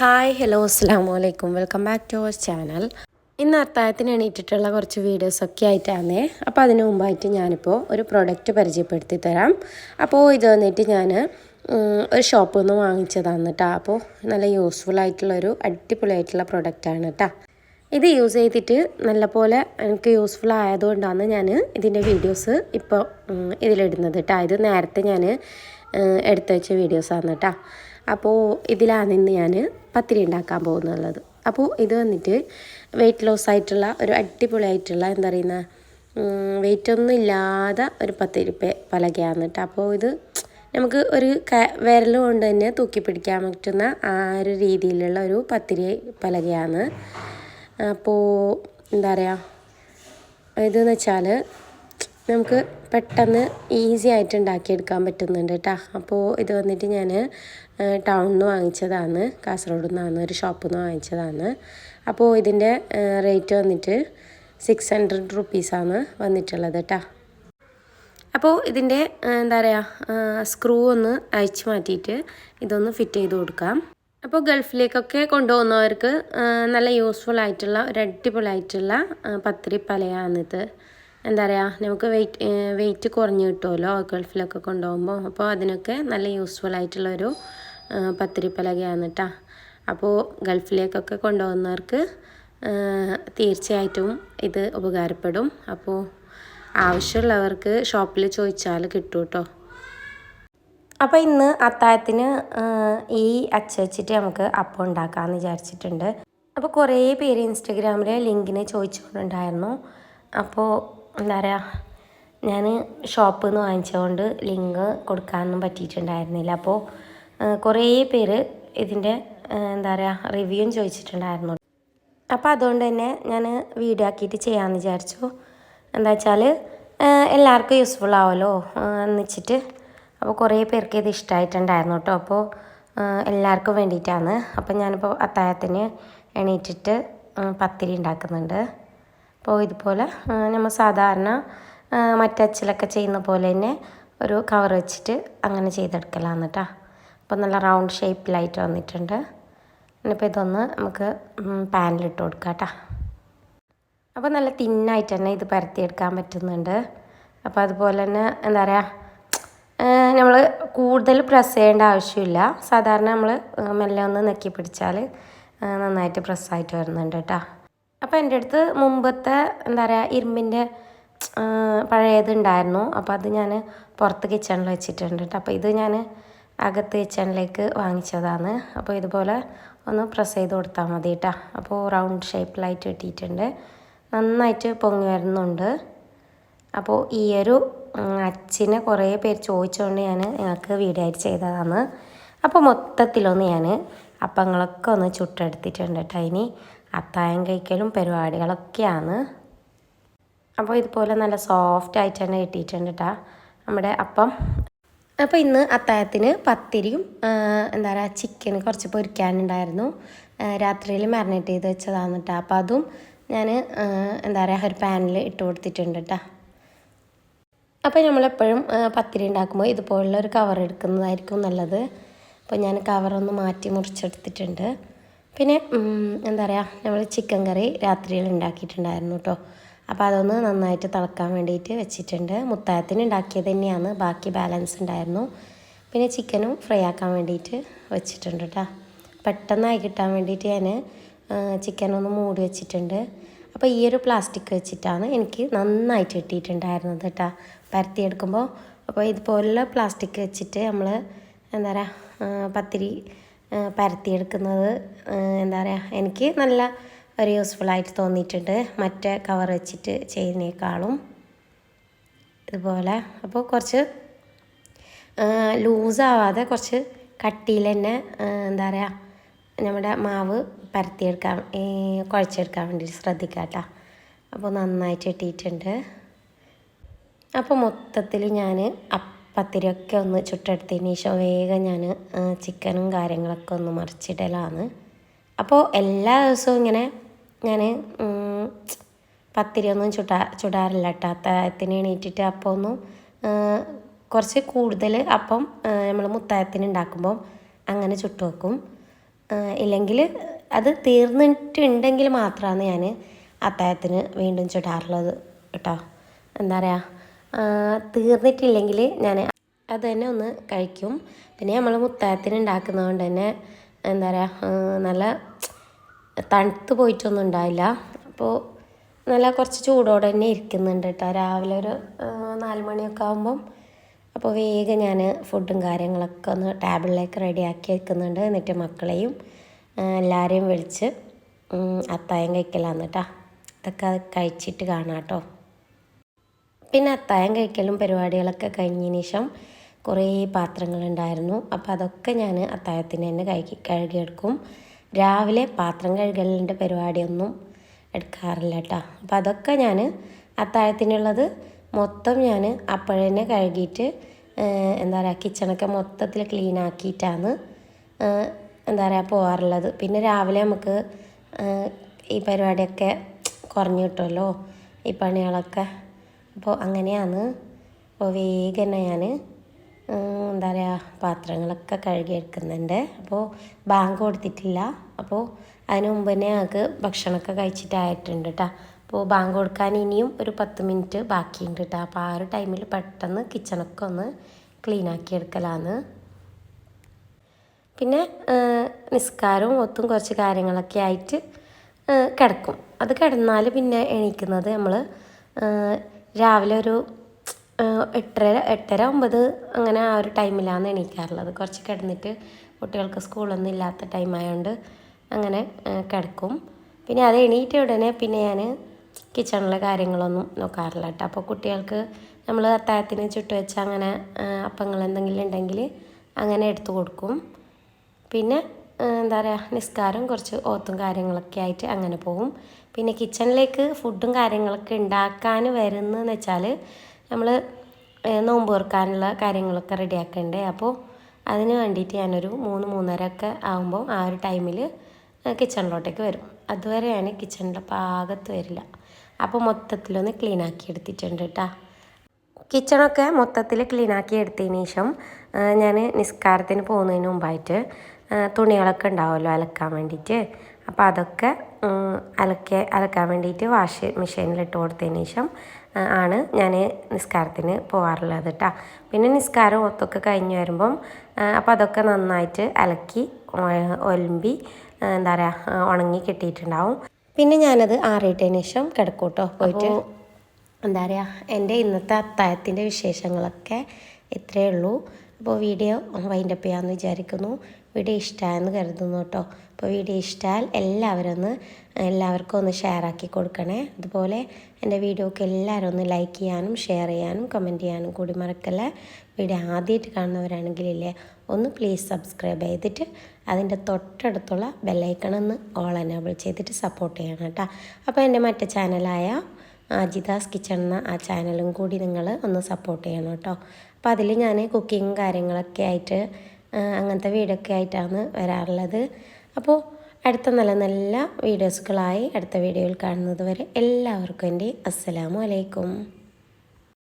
Hi hello അസ്സാം വലൈക്കും welcome back to our channel. ഇന്ന് അത്തായത്തിന് എണീറ്റിട്ടുള്ള കുറച്ച് വീഡിയോസൊക്കെ ആയിട്ടാണ്. അപ്പോൾ അതിന് മുമ്പായിട്ട് ഞാനിപ്പോൾ ഒരു പ്രൊഡക്റ്റ് പരിചയപ്പെടുത്തി തരാം. അപ്പോൾ ഇത് വന്നിട്ട് ഞാൻ ഒരു ഷോപ്പിൽ നിന്ന് വാങ്ങിച്ചതാണ് കേട്ടോ അപ്പോൾ നല്ല യൂസ്ഫുൾ ആയിട്ടുള്ളൊരു അടിപൊളിയായിട്ടുള്ള പ്രൊഡക്റ്റാണ് കേട്ടോ ഇത് യൂസ് ചെയ്തിട്ട് നല്ലപോലെ എനിക്ക് യൂസ്ഫുൾ ആയതുകൊണ്ടാണ് ഞാൻ ഇതിന്റെ വീഡിയോസ് ഇപ്പോൾ ഇതിലിടുന്നത് കേട്ടോ ഇത് നേരത്തെ ഞാൻ എടുത്തു വെച്ച വീഡിയോസാണ് കേട്ടോ അപ്പോൾ ഇതിലാണ് ഇന്ന് ഞാൻ പത്തിരി ഉണ്ടാക്കാൻ പോകുന്നുള്ളത്. അപ്പോൾ ഇത് വന്നിട്ട് വെയിറ്റ് ലോസ് ആയിട്ടുള്ള ഒരു അടിപൊളിയായിട്ടുള്ള എന്താ പറയുന്ന വെയിറ്റ് ഒന്നും ഇല്ലാതെ ഒരു പത്തിരി പലകയാണ് കേട്ടോ. അപ്പോൾ ഇത് നമുക്ക് ഒരു ക വിരൽ കൊണ്ട് തന്നെ തൂക്കി പിടിക്കാൻ പറ്റുന്ന ആ ഒരു രീതിയിലുള്ള ഒരു പത്തിരി പലകയാണ്. അപ്പോൾ എന്താ പറയുക ഇതെന്ന് വെച്ചാൽ നമുക്ക് പെട്ടെന്ന് ഈസി ആയിട്ട് ഉണ്ടാക്കിയെടുക്കാൻ പറ്റുന്നുണ്ട് കേട്ടോ. അപ്പോൾ ഇത് വന്നിട്ട് ഞാൻ ടൗണിൽ നിന്ന് വാങ്ങിച്ചതാണ്. കാസർഗോഡ് നിന്നാണ് ഒരു ഷോപ്പിൽ നിന്ന് വാങ്ങിച്ചതാണ് അപ്പോൾ ഇതിന്റെ റേറ്റ് വന്നിട്ട് സിക്സ് ഹൺഡ്രഡ് റുപ്പീസാണ് വന്നിട്ടുള്ളത് കേട്ടോ അപ്പോൾ ഇതിന്റെ എന്താ പറയുക സ്ക്രൂ ഒന്ന് അയച്ചു മാറ്റിയിട്ട് ഇതൊന്ന് ഫിറ്റ് ചെയ്ത് കൊടുക്കാം. അപ്പോൾ ഗൾഫിലേക്കൊക്കെ കൊണ്ടുപോകുന്നവർക്ക് നല്ല യൂസ്ഫുൾ ആയിട്ടുള്ള ഒരു അടിപൊളിയായിട്ടുള്ള പത്തിരി പലയാണിത് എന്താ പറയുക നമുക്ക് വെയിറ്റ് വെയിറ്റ് കുറഞ്ഞ് കിട്ടുമല്ലോ ഗൾഫിലൊക്കെ കൊണ്ടുപോകുമ്പോൾ അപ്പോൾ അതിനൊക്കെ നല്ല യൂസ്ഫുൾ ആയിട്ടുള്ളൊരു പത്തിരി പലകയാണ് കേട്ടോ അപ്പോൾ ഗൾഫിലേക്കൊക്കെ കൊണ്ടുപോകുന്നവർക്ക് തീർച്ചയായിട്ടും ഇത് ഉപകാരപ്പെടും. അപ്പോൾ ആവശ്യമുള്ളവർക്ക് ഷോപ്പിൽ ചോദിച്ചാൽ കിട്ടും കേട്ടോ അപ്പോൾ ഇന്ന് അത്താഴത്തിന് ഈ അച്ച വെച്ചിട്ട് നമുക്ക് അപ്പം ഉണ്ടാക്കാമെന്ന് വിചാരിച്ചിട്ടുണ്ട്. അപ്പോൾ കുറേ പേര് ഇൻസ്റ്റഗ്രാമിൽ ലിങ്കിന് ചോദിച്ചുകൊണ്ടുണ്ടായിരുന്നു അപ്പോൾ എന്താ പറയുക ഞാൻ ഷോപ്പിൽ നിന്ന് വാങ്ങിച്ചതുകൊണ്ട് ലിങ്ക് കൊടുക്കാനൊന്നും പറ്റിയിട്ടുണ്ടായിരുന്നില്ല. അപ്പോൾ കുറേ പേര് ഇതിന്റെ എന്താ പറയുക റിവ്യൂവും ചോദിച്ചിട്ടുണ്ടായിരുന്നു. അപ്പോൾ അതുകൊണ്ട് തന്നെ ഞാൻ വീഡിയോ ആക്കിയിട്ട് ചെയ്യാമെന്ന് വിചാരിച്ചു. എന്താ വെച്ചാൽ എല്ലാവർക്കും യൂസ്ഫുൾ ആവുമല്ലോ എന്ന് വെച്ചിട്ട്. അപ്പോൾ കുറേ പേർക്ക് ഇത് ഇഷ്ടമായിട്ടുണ്ടായിരുന്നു കേട്ടോ. അപ്പോൾ എല്ലാവർക്കും വേണ്ടിയിട്ടാണ്. അപ്പോൾ ഞാനിപ്പോൾ അത്താഴത്തിന് എണീറ്റിട്ട് പത്തിരി ഉണ്ടാക്കുന്നുണ്ട്. അപ്പോൾ ഇതുപോലെ നമ്മൾ സാധാരണ മറ്റച്ചിലൊക്കെ ചെയ്യുന്ന പോലെ തന്നെ ഒരു കവർ വെച്ചിട്ട് അങ്ങനെ ചെയ്തെടുക്കലാണ് കേട്ടോ. അപ്പോൾ നല്ല റൗണ്ട് ഷേപ്പിലായിട്ട് വന്നിട്ടുണ്ട്. ഇനിയിപ്പോൾ ഇതൊന്ന് നമുക്ക് പാനിലിട്ട് കൊടുക്കാം കേട്ടോ. അപ്പോൾ നല്ല തിന്നായിട്ട് തന്നെ ഇത് പരത്തിയെടുക്കാൻ പറ്റുന്നുണ്ട്. അപ്പോൾ അതുപോലെ തന്നെ എന്താ പറയുക നമ്മൾ കൂടുതൽ പ്രസ് ചെയ്യേണ്ട ആവശ്യമില്ല. സാധാരണ നമ്മൾ മെല്ലെ ഒന്ന് നെക്കി പിടിച്ചാൽ നന്നായിട്ട് പ്രസ്സായിട്ട് വരുന്നുണ്ട് കേട്ടോ. അപ്പോൾ എന്റെ അടുത്ത് മുമ്പത്തെ എന്താ പറയുക ഇരുമ്പിന്റെ പഴയതുണ്ടായിരുന്നു അപ്പോൾ അത് ഞാൻ പുറത്ത് കിച്ചണിൽ വെച്ചിട്ടുണ്ട് കേട്ടോ. അപ്പോൾ ഇത് ഞാൻ അകത്ത് കിച്ചണിലേക്ക് വാങ്ങിച്ചതാണ്. അപ്പോൾ ഇതുപോലെ ഒന്ന് പ്രസ് ചെയ്ത് കൊടുത്താൽ മതി കേട്ടോ അപ്പോൾ റൗണ്ട് ഷേപ്പിലായിട്ട് കിട്ടിയിട്ടുണ്ട്. നന്നായിട്ട് പൊങ്ങി വരുന്നുണ്ട്. അപ്പോൾ ഈയൊരു ഒരു അച്ചിനെ കുറേ പേര് ചോദിച്ചുകൊണ്ട് ഞാൻ ഞങ്ങൾക്ക് വീഡിയോ ആയിട്ട് ചെയ്തതാണ്. അപ്പോൾ മൊത്തത്തിലൊന്ന് ഞാൻ അപ്പങ്ങളൊക്കെ ഒന്ന് ചുട്ടെടുത്തിട്ടുണ്ട് കേട്ടോ ഇനി. അത്തായം കഴിക്കലും പരിപാടികളൊക്കെയാണ്. അപ്പോൾ ഇതുപോലെ നല്ല സോഫ്റ്റ് ആയിട്ട് തന്നെ കിട്ടിയിട്ടുണ്ട് കേട്ടോ നമ്മുടെ അപ്പം അപ്പോൾ ഇന്ന് അത്തായത്തിന് പത്തിരിയും എന്താ പറയുക ചിക്കൻ കുറച്ച് പൊരിക്കാനുണ്ടായിരുന്നു. രാത്രിയിൽ മാരിനേറ്റ് ചെയ്ത് വെച്ചതാണ് കേട്ടോ അപ്പോൾ അതും ഞാൻ എന്താ പറയുക ഒരു പാനിൽ ഇട്ട് കൊടുത്തിട്ടുണ്ട് കേട്ടോ അപ്പോൾ നമ്മളെപ്പോഴും പത്തിരി ഉണ്ടാക്കുമ്പോൾ ഇതുപോലുള്ള ഒരു കവർ എടുക്കുന്നതായിരിക്കും നല്ലത്. അപ്പോൾ ഞാൻ കവറൊന്ന് മാറ്റി മുറിച്ചെടുത്തിട്ടുണ്ട്. പിന്നെ എന്താ പറയുക നമ്മൾ ചിക്കൻ കറി രാത്രിയിൽ ഉണ്ടാക്കിയിട്ടുണ്ടായിരുന്നു കേട്ടോ അപ്പോൾ അതൊന്ന് നന്നായിട്ട് തിളക്കാൻ വേണ്ടിയിട്ട് വെച്ചിട്ടുണ്ട്. മുത്തായത്തിന് ഉണ്ടാക്കിയത് തന്നെയാണ്. ബാക്കി ബാലൻസ് ഉണ്ടായിരുന്നു. പിന്നെ ചിക്കനും ഫ്രൈ ആക്കാൻ വേണ്ടിയിട്ട് വെച്ചിട്ടുണ്ട് കേട്ടോ പെട്ടെന്നായി കിട്ടാൻ വേണ്ടിയിട്ട് ഞാൻ ചിക്കനൊന്ന് മൂടി വെച്ചിട്ടുണ്ട്. അപ്പോൾ ഈ ഒരു പ്ലാസ്റ്റിക് വെച്ചിട്ടാണ് എനിക്ക് നന്നായിട്ട് കിട്ടിയിട്ടുണ്ടായിരുന്നത് കേട്ടോ പരത്തിയെടുക്കുമ്പോൾ അപ്പോൾ ഇതുപോലുള്ള പ്ലാസ്റ്റിക് വെച്ചിട്ട് നമ്മൾ എന്താ പറയുക പത്തിരി പരത്തിയെടുക്കുന്നത് എന്താ പറയുക എനിക്ക് നല്ല ഒരു യൂസ്ഫുൾ ആയിട്ട് തോന്നിയിട്ടുണ്ട്. മറ്റേ കവർ വെച്ചിട്ട് ചെയ്യുന്നേക്കാളും. ഇതുപോലെ. അപ്പോൾ കുറച്ച് ലൂസാവാതെ കുറച്ച് കട്ടിയിൽ തന്നെ എന്താ പറയുക നമ്മുടെ മാവ് പരത്തിയെടുക്കാൻ കുഴച്ചെടുക്കാൻ വേണ്ടിയിട്ട് ശ്രദ്ധിക്കുക കേട്ടോ. അപ്പോൾ നന്നായിട്ട് ഇട്ടിട്ടുണ്ട് അപ്പോൾ മൊത്തത്തിൽ ഞാൻ അപ്പത്തിരൊക്കെ ഒന്ന് ചുട്ടെടുത്തതിന് ശേഷം വേഗം ഞാൻ ചിക്കനും കാര്യങ്ങളൊക്കെ ഒന്ന് മറിച്ചിടലാണ് അപ്പോൾ എല്ലാ ദിവസവും ഇങ്ങനെ ഞാൻ പത്തിരിയൊന്നും ചുടാ ചുടാറില്ല കേട്ടോ അത്താഴത്തിന് എണീറ്റിട്ട് അപ്പം ഒന്നും കുറച്ച് കൂടുതൽ അപ്പം നമ്മൾ മുത്തായത്തിന് ഉണ്ടാക്കുമ്പോൾ അങ്ങനെ ചുട്ടു വെക്കും. ഇല്ലെങ്കിൽ അത് തീർന്നിട്ടുണ്ടെങ്കിൽ മാത്രമാണ് ഞാൻ അത്താഴത്തിന് വീണ്ടും ചുടാറുള്ളത് കേട്ടോ എന്താ പറയുക തീർന്നിട്ടില്ലെങ്കിൽ ഞാൻ അത് തന്നെ ഒന്ന് കഴിക്കും. പിന്നെ നമ്മൾ മുത്തായത്തിന് ഉണ്ടാക്കുന്നതുകൊണ്ട് തന്നെ എന്താ പറയുക നല്ല തണുത്ത് പോയിട്ടൊന്നും ഉണ്ടാവില്ല അപ്പോൾ നല്ല കുറച്ച് ചൂടോടെ തന്നെ ഇരിക്കുന്നുണ്ട് കേട്ടോ. രാവിലെ ഒരു നാല് മണിയൊക്കെ ആകുമ്പം അപ്പോൾ വേഗം ഞാൻ ഫുഡും കാര്യങ്ങളൊക്കെ ഒന്ന് ടേബിളിലേക്ക് റെഡിയാക്കി വെക്കുന്നുണ്ട്. എന്നിട്ട് മക്കളെയും എല്ലാവരെയും വിളിച്ച് അത്തായം കഴിക്കലാന്ന് കേട്ടോ. ഇതൊക്കെ കഴിച്ചിട്ട് കാണാം കേട്ടോ. പിന്നെ അത്തായം കഴിക്കലും പരിപാടികളൊക്കെ കഴിഞ്ഞതിന് ശേഷം കുറേ പാത്രങ്ങളുണ്ടായിരുന്നു. അപ്പോൾ അതൊക്കെ ഞാൻ അത്തായത്തിന് തന്നെ കഴുകി കഴുകിയെടുക്കും. രാവിലെ പാത്രം കഴുകലിന്റെ പരിപാടിയൊന്നും എടുക്കാറില്ല കേട്ടോ. അപ്പം അതൊക്കെ ഞാൻ അത്താഴത്തിനുള്ളത് മൊത്തം ഞാൻ അപ്പോഴന്നെ കഴുകിയിട്ട് എന്താ പറയുക കിച്ചണൊക്കെ മൊത്തത്തിൽ ക്ലീൻ ആക്കിയിട്ടാണ് എന്താ പറയുക പോകാറുള്ളത് പിന്നെ രാവിലെ നമുക്ക് ഈ പരിപാടിയൊക്കെ കുറഞ്ഞു കിട്ടുമല്ലോ ഈ പണികളൊക്കെ. അപ്പോൾ അങ്ങനെയാണ്. അപ്പോൾ വേഗം ഞാൻ എന്താ പറയുക പാത്രങ്ങളൊക്കെ കഴുകിയെടുക്കുന്നുണ്ട്. അപ്പോൾ ബാങ്ക് കൊടുത്തിട്ടില്ല. അപ്പോൾ അതിന് മുമ്പ് തന്നെ ഞങ്ങൾക്ക് ഭക്ഷണമൊക്കെ കഴിച്ചിട്ടായിട്ടുണ്ട് കേട്ടോ അപ്പോൾ ബാങ്ക് കൊടുക്കാൻ ഇനിയും ഒരു പത്ത് മിനിറ്റ് ബാക്കിയുണ്ട് കേട്ടോ അപ്പോൾ ആ ഒരു ടൈമിൽ പെട്ടെന്ന് കിച്ചണൊക്കെ ഒന്ന് ക്ലീൻ ആക്കി എടുക്കലാന്ന്. പിന്നെ നിസ്കാരവും ഒത്തും കുറച്ച് കാര്യങ്ങളൊക്കെ ആയിട്ട് കിടക്കും. അത് കിടന്നാൽ പിന്നെ എണീക്കുന്നത് നമ്മൾ രാവിലെ ഒരു എട്ടര എട്ടര ഒമ്പത് അങ്ങനെ ആ ഒരു ടൈമിലാണ് എണീക്കാറുള്ളത്. കുറച്ച് കിടന്നിട്ട് കുട്ടികൾക്ക് സ്കൂളൊന്നും ഇല്ലാത്ത ടൈം ആയതുകൊണ്ട് അങ്ങനെ കിടക്കും. പിന്നെ അത് എണീറ്റ ഉടനെ പിന്നെ ഞാൻ കിച്ചണിലെ കാര്യങ്ങളൊന്നും നോക്കാറില്ല കേട്ടോ. അപ്പോൾ കുട്ടികൾക്ക് നമ്മൾ അത്താഴത്തിന് ചുട്ടു വെച്ച അങ്ങനെ അപ്പങ്ങൾ എന്തെങ്കിലും ഉണ്ടെങ്കിൽ അങ്ങനെ എടുത്തു കൊടുക്കും. പിന്നെ എന്താ പറയുക നിസ്കാരം കുറച്ച് ഓത്തും കാര്യങ്ങളൊക്കെ ആയിട്ട് അങ്ങനെ പോകും. പിന്നെ കിച്ചണിലേക്ക് ഫുഡും കാര്യങ്ങളൊക്കെ ഉണ്ടാക്കാൻ വരുന്നതെന്ന് വെച്ചാൽ നമ്മൾ നോമ്പ് തുറക്കാനുള്ള കാര്യങ്ങളൊക്കെ റെഡിയാക്കണ്ടേ? അപ്പോൾ അതിന് വേണ്ടിയിട്ട് ഞാനൊരു മൂന്ന് മൂന്നര ഒക്കെ ആകുമ്പോൾ ആ ഒരു ടൈമിൽ കിച്ചണിലോട്ടേക്ക് വരും. അതുവരെ ഞാൻ കിച്ചണിന്റെ പാകത്ത് വരില്ല. അപ്പോൾ മൊത്തത്തിലൊന്ന് ക്ലീൻ ആക്കി എടുത്തിട്ടുണ്ട് കേട്ടോ കിച്ചണൊക്കെ മൊത്തത്തിൽ ക്ലീൻ ആക്കി എടുത്തതിന് ശേഷം ഞാൻ നിസ്കാരത്തിന് പോകുന്നതിന് മുമ്പായിട്ട് തുണികളൊക്കെ ഉണ്ടാവുമല്ലോ അലക്കാൻ വേണ്ടിയിട്ട്. അപ്പോൾ അതൊക്കെ അലക്കി അലക്കാൻ വേണ്ടിയിട്ട് വാഷ് മെഷീനിൽ ഇട്ട് കൊടുത്തതിന് ശേഷം ആണ് ഞാൻ നിസ്കാരത്തിന് പോകാറുള്ളത് കേട്ടോ പിന്നെ നിസ്കാരം ഒത്തൊക്കെ കഴിഞ്ഞ് വരുമ്പം അപ്പോൾ അതൊക്കെ നന്നായിട്ട് അലക്കി ഒലമ്പി എന്താ പറയുക ഉണങ്ങി കിട്ടിയിട്ടുണ്ടാവും. പിന്നെ ഞാനത് ആറിയിട്ടതിന് ശേഷം കിടക്കൂട്ടോ പോയിട്ട്. എന്താ പറയുക എന്റെ ഇന്നത്തെ അത്തായത്തിന്റെ വിശേഷങ്ങളൊക്കെ ഇത്രയേ ഉള്ളൂ. അപ്പോൾ വീഡിയോ വൈൻഡപ്പ് ചെയ്യാമെന്ന് വിചാരിക്കുന്നു. വീഡിയോ ഇഷ്ടമായെന്ന് കരുതുന്നു കേട്ടോ അപ്പോൾ വീഡിയോ ഇഷ്ടമായാൽ എല്ലാവരും ഒന്ന് എല്ലാവർക്കും ഒന്ന് ഷെയർ ആക്കി കൊടുക്കണേ. അതുപോലെ എന്റെ വീഡിയോക്ക് എല്ലാവരും ഒന്ന് ലൈക്ക് ചെയ്യാനും ഷെയർ ചെയ്യാനും കമന്റ് ചെയ്യാനും കൂടി മറക്കല്ല? വീഡിയോ ആദ്യമായിട്ട് കാണുന്നവരാണെങ്കിലില്ലേ ഒന്ന് പ്ലീസ് സബ്സ്ക്രൈബ് ചെയ്തിട്ട് അതിന്റെ തൊട്ടടുത്തുള്ള ബെല്ലൈക്കണമെന്ന് ഓൾ എനേബിൾ ചെയ്തിട്ട് സപ്പോർട്ട് ചെയ്യണം കേട്ടോ. അപ്പോൾ എന്റെ മറ്റേ ചാനലായ അജിതാസ് കിച്ചൺ എന്ന ആ ചാനലും കൂടി നിങ്ങൾ ഒന്ന് സപ്പോർട്ട് ചെയ്യണം കേട്ടോ. അപ്പോൾ അതിൽ ഞാൻ കുക്കിങ് കാര്യങ്ങളൊക്കെ ആയിട്ട് അങ്ങനത്തെ വീടൊക്കെ ആയിട്ടാണ് വരാറുള്ളത്. അപ്പോൾ അടുത്ത നല്ല നല്ല വീഡിയോസുകളായി അടുത്ത വീഡിയോയിൽ കാണുന്നത് വരെ എല്ലാവർക്കും എന്റെ അസ്സലാമു അലൈക്കും.